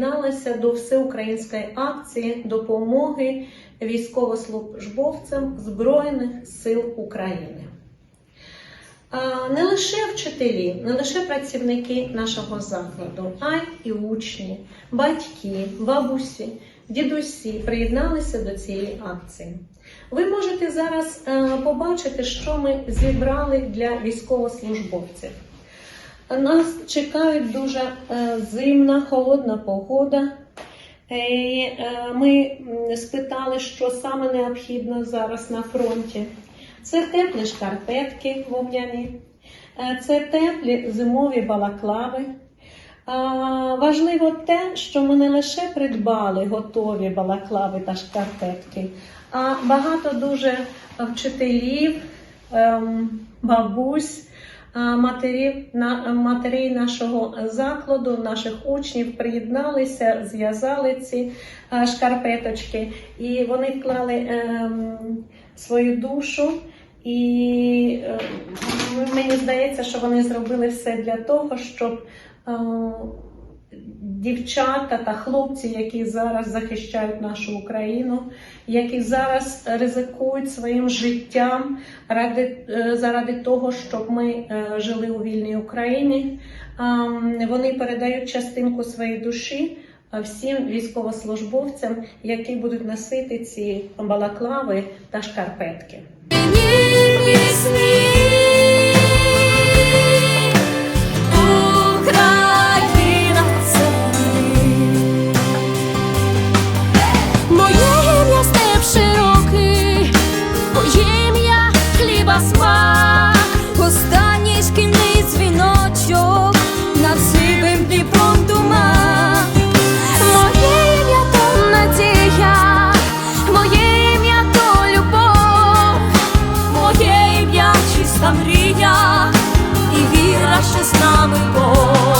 приєдналася до всеукраїнської акції допомоги військовослужбовцям Збройних сил України. Не лише вчителі, не лише працівники нашого закладу, а й і учні, батьки, бабусі, дідусі приєдналися до цієї акції. Ви можете зараз е, побачити, що ми зібрали для військовослужбовців. Нас чекає дуже е, зимна, холодна погода. І, е, Ми спитали, що саме необхідно зараз на фронті. Це теплі шкарпетки вовняні, е, це теплі зимові балаклави. Важливо те, що ми не лише придбали готові балаклави та шкарпетки, а багато дуже вчителів, ем, бабусь, матерів, на, матерей нашого закладу, наших учнів приєдналися, зв'язали ці шкарпеточки, і вони вклали ем, свою душу. І е, мені здається, що вони зробили все для того, щоб е, дівчата та хлопці, які зараз захищають нашу Україну, які зараз ризикують своїм життям ради, е, заради того, щоб ми е, жили у вільній Україні, вони передають частинку своєї душі е, всім військовослужбовцям, які будуть носити ці балаклави та шкарпетки. precious number.